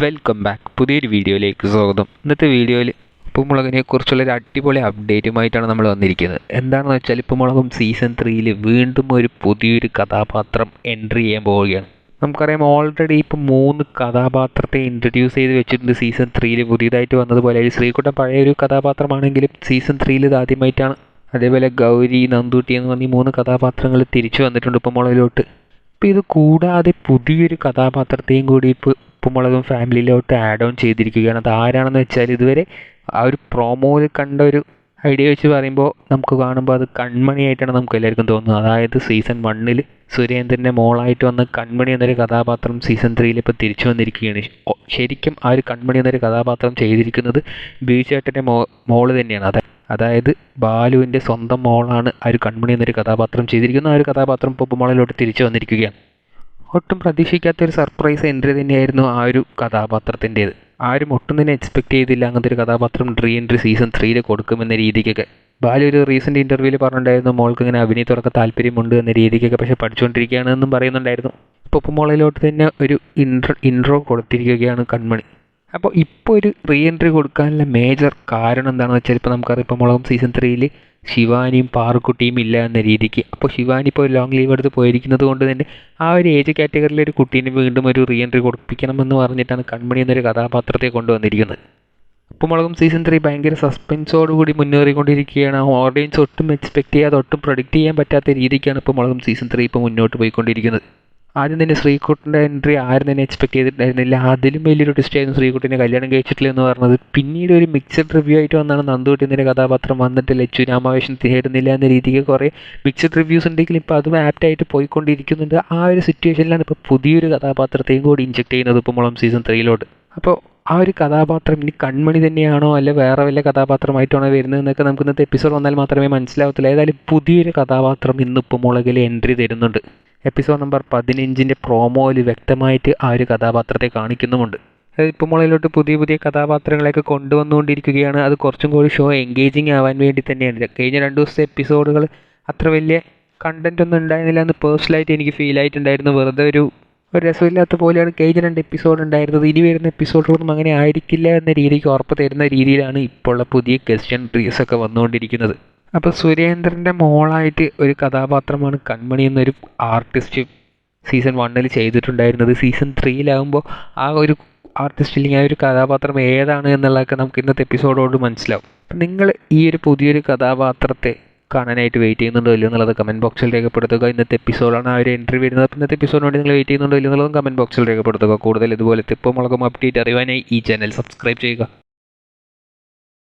Welcome back പുതിയൊരു വീഡിയോയിലേക്ക് സ്വാഗതം. ഇന്നത്തെ വീഡിയോയിൽ ഉപ്പുമുളകിനെ കുറിച്ചുള്ള ഒരു അടിപൊളി അപ്ഡേറ്റുമായിട്ടാണ് നമ്മൾ വന്നിരിക്കുന്നത്. എന്താണെന്ന് വെച്ചാൽ ഉപ്പുമുളകും സീസൺ ത്രീയിൽ വീണ്ടും ഒരു പുതിയൊരു കഥാപാത്രം എൻട്രി ചെയ്യാൻ പോവുകയാണ്. നമുക്കറിയാം ഓൾറെഡി ഇപ്പം മൂന്ന് കഥാപാത്രത്തെ ഇൻട്രൊഡ്യൂസ് ചെയ്ത് വെച്ചിട്ടുണ്ട് സീസൺ ത്രീയിൽ പുതിയതായിട്ട് വന്നതുപോലെ ശ്രീകുട്ടൻ പഴയ ഒരു കഥാപാത്രമാണെങ്കിലും സീസൺ ത്രീയിൽ ഇത് ആദ്യമായിട്ടാണ്. അതേപോലെ ഗൗരി നന്ദൂട്ടി എന്ന് പറഞ്ഞ മൂന്ന് കഥാപാത്രങ്ങൾ തിരിച്ചു വന്നിട്ടുണ്ട് ഉപ്പുമുളകിലോട്ട്. അപ്പോൾ ഇത് കൂടാതെ പുതിയൊരു കഥാപാത്രത്തെയും കൂടി ഇപ്പോൾ ഉപ്പുമുളകും ഫാമിലിയിലോട്ട് ആഡ് ഓൺ ചെയ്തിരിക്കുകയാണ്. അത് ആരാണെന്ന് വെച്ചാൽ ഇതുവരെ ആ ഒരു പ്രോമോയിൽ കണ്ട ഒരു ഐഡിയ വെച്ച് പറയുമ്പോൾ നമുക്ക് കാണുമ്പോൾ അത് കൺമണിയായിട്ടാണ് നമുക്ക് എല്ലാവർക്കും തോന്നുന്നത്. അതായത് സീസൺ വണ്ണിൽ സുരേന്ദ്രന്റെ മോളായിട്ട് വന്ന കൺമണി എന്നൊരു കഥാപാത്രം സീസൺ ത്രീയിൽ ഇപ്പോൾ തിരിച്ചു വന്നിരിക്കുകയാണ്. ശരിക്കും ആ ഒരു കൺമണി എന്നൊരു കഥാപാത്രം ചെയ്തിരിക്കുന്നത് ബീച്ചേട്ടന്റെ മോ മോൾ തന്നെയാണ്. അതായത് അതായത് ബാലുവിന്റെ സ്വന്തം മോളാണ് ആ ഒരു കൺമണി എന്നൊരു കഥാപാത്രം ചെയ്തിരിക്കുന്ന ആ ഒരു കഥാപാത്രം ഇപ്പോൾ മോളിലോട്ട് തിരിച്ചു വന്നിരിക്കുകയാണ്. ഒട്ടും പ്രതീക്ഷിക്കാത്ത ഒരു സർപ്രൈസ് എൻട്രി തന്നെയായിരുന്നു ആ ഒരു കഥാപാത്രത്തിന്റേത്. ആരും ഒട്ടും തന്നെ എക്സ്പെക്ട് ചെയ്തില്ല അങ്ങനത്തെ ഒരു കഥാപാത്രം റീ എൻട്രി സീസൺ ത്രീയിൽ കൊടുക്കുമെന്ന രീതിക്കൊക്കെ. ബാലു ഒരു റീസെന്റ് ഇന്റർവ്യൂവിൽ പറഞ്ഞിട്ടുണ്ടായിരുന്നു മോൾക്ക് ഇങ്ങനെ അഭിനയത്തോടൊക്കെ താല്പര്യമുണ്ട് എന്ന രീതിക്കൊക്കെ പക്ഷേ പഠിച്ചുകൊണ്ടിരിക്കുകയാണെന്നും പറയുന്നുണ്ടായിരുന്നു. പൊപ്പുമോളയിലോട്ട് തന്നെ ഒരു ഇൻട്രോ ഇൻട്രോ കൊടുത്തിരിക്കുകയാണ് കൺമണി അപ്പോൾ ഇപ്പോൾ ഒരു റീ എൻട്രി കൊടുക്കാനുള്ള മേജർ കാരണം എന്താണെന്ന് വെച്ചാൽ ഇപ്പോൾ നമുക്കറിയാം ഇപ്പോൾ മുളകം സീസൺ ത്രീയിൽ ശിവാനിയും പാറുക്കുട്ടിയും ഇല്ല എന്ന രീതിക്ക്. അപ്പോൾ ശിവാനി ഇപ്പോൾ ലോങ് ലീവ് എടുത്ത് പോയിരിക്കുന്നത് കൊണ്ട് തന്നെ ആ ഒരു ഏജ് കാറ്റഗറിയിലെ ഒരു കുട്ടീനെ വീണ്ടും ഒരു റീ എൻട്രി കൊടുപ്പിക്കണമെന്ന് പറഞ്ഞിട്ടാണ് കൺമണി എന്നൊരു കഥാപാത്രത്തെ കൊണ്ടുവന്നിരിക്കുന്നത്. അപ്പോൾ മുളകം സീസൺ ത്രീ ഭയങ്കര സസ്പെൻസോടുകൂടി മുന്നേറിക്കൊണ്ടിരിക്കുകയാണ്. ഓഡിയൻസ് ഒട്ടും എക്സ്പെക്ട് ചെയ്യാതെ ഒട്ടും പ്രൊഡിക്റ്റ് ചെയ്യാൻ പറ്റാത്ത രീതിക്കാണ് ഇപ്പോൾ മുളകം സീസൺ ത്രീ ഇപ്പോൾ മുന്നോട്ട് പോയിക്കൊണ്ടിരിക്കുന്നത്. ആദ്യം തന്നെ ശ്രീകുട്ടന്റെ എൻട്രി ആരും തന്നെ എക്സ്പെക്ട് ചെയ്തിട്ടുണ്ടായിരുന്നില്ല. അതിലും വലിയൊരു ട്വിസ്റ്റ് ആയിരുന്നു ശ്രീകുട്ടിനെ കല്യാണം കഴിച്ചിട്ടില്ല എന്ന് പറഞ്ഞത്. പിന്നീട് ഒരു മിക്സഡ് റിവ്യൂ ആയിട്ട് വന്നാണ് നന്ദുകുട്ടിന്റെ കഥാപാത്രം വന്നിട്ട് ലച്ചു രാമാവേശൻ തേടുന്നില്ല എന്ന രീതിക്ക് കുറേ മിക്സഡ് റിവ്യൂസ് ഉണ്ടെങ്കിലും ഇപ്പോൾ അതും ആപ്റ്റായിട്ട് പോയിക്കൊണ്ടിരിക്കുന്നുണ്ട്. ആ ഒരു സിറ്റുവേഷനിലാണ് ഇപ്പോൾ പുതിയൊരു കഥാപാത്രത്തെയും കൂടി ഇഞ്ചെക്ട് ചെയ്യുന്നത് ഇപ്പോൾ മുളം സീസൺ ത്രീയിലോട്ട് അപ്പോൾ ആ ഒരു കഥാപാത്രം ഇനി കൺമണി തന്നെയാണോ അല്ലെ വേറെ വല്ല കഥാപാത്രമായിട്ടാണോ വരുന്നത് എന്നൊക്കെ നമുക്ക് ഇന്നത്തെ എപ്പിസോഡ് വന്നാൽ മാത്രമേ മനസ്സിലാവത്തുള്ളൂ. ഏതായാലും പുതിയൊരു കഥാപാത്രം ഇന്നിപ്പോൾ മുളകിൽ എൻട്രി തരുന്നുണ്ട്. എപ്പിസോഡ് നമ്പർ പതിനഞ്ചിന്റെ പ്രോമോയിൽ വ്യക്തമായിട്ട് ആ ഒരു കഥാപാത്രത്തെ കാണിക്കുന്നുമുണ്ട്. ഇപ്പോൾ മുളയിലോട്ട് പുതിയ പുതിയ കഥാപാത്രങ്ങളെയൊക്കെ കൊണ്ടുവന്നുകൊണ്ടിരിക്കുകയാണ്. അത് കുറച്ചും കൂടി ഷോ എൻഗേജിങ് ആവാൻ വേണ്ടി തന്നെയാണ്. കഴിഞ്ഞ രണ്ട് ദിവസത്തെ എപ്പിസോഡുകൾ അത്ര വലിയ കണ്ടന്റ് ഒന്നും ഉണ്ടായിരുന്നില്ല എന്ന് പേഴ്സണലായിട്ട് എനിക്ക് ഫീൽ ആയിട്ടുണ്ടായിരുന്നു. വെറുതെ ഒരു ഒരു രസമില്ലാത്ത പോലെയാണ് കഴിഞ്ഞ രണ്ട് എപ്പിസോഡ് ഉണ്ടായിരുന്നത്. ഇനി വരുന്ന എപ്പിസോഡുകളൊന്നും അങ്ങനെ ആയിരിക്കില്ല എന്ന രീതിക്ക് ഉറപ്പ് തരുന്ന രീതിയിലാണ് ഇപ്പോൾ ഉള്ള പുതിയ ക്വസ്റ്റ്യൻ ട്രീസ് ഒക്കെ വന്നുകൊണ്ടിരിക്കുന്നത്. അപ്പോൾ സുരേന്ദ്രന്റെ മോളായിട്ട് ഒരു കഥാപാത്രമാണ് കൺമണി എന്നൊരു ആർട്ടിസ്റ്റ് സീസൺ വണ്ണിൽ ചെയ്തിട്ടുണ്ടായിരുന്നത്. സീസൺ ത്രീയിലാകുമ്പോൾ ആ ഒരു ആർട്ടിസ്റ്റ് അല്ലെങ്കിൽ ആ ഒരു കഥാപാത്രം ഏതാണ് എന്നുള്ളതൊക്കെ നമുക്ക് ഇന്നത്തെ എപ്പിസോഡോട് മനസ്സിലാവും. അപ്പം നിങ്ങൾ ഈ ഒരു പുതിയൊരു കഥാപാത്രത്തെ കാണാനായിട്ട് വെയിറ്റ് ചെയ്യുന്നുണ്ടോ ഇല്ലയോ എന്നുള്ളത് കമന്റ് ബോക്സിൽ രേഖപ്പെടുത്തുക. ഇന്നത്തെ എപ്പിസോഡാണ് ആ ഒരു എൻട്രി വരുന്നത്. അപ്പോൾ ഇന്നത്തെ എപ്പിസോഡിന് വേണ്ടി നിങ്ങൾ വെയിറ്റ് ചെയ്യുന്നുണ്ടോ ഇല്ലയോ എന്നുള്ളതും കമന്റ് ബോക്സിൽ രേഖപ്പെടുത്തുക. കൂടുതൽ ഇതുപോലത്തെ ഇപ്പോൾ മുളകും അപ്ഡേറ്റ് അറിയാനായി ഈ ചാനൽ സബ്സ്ക്രൈബ് ചെയ്യുക.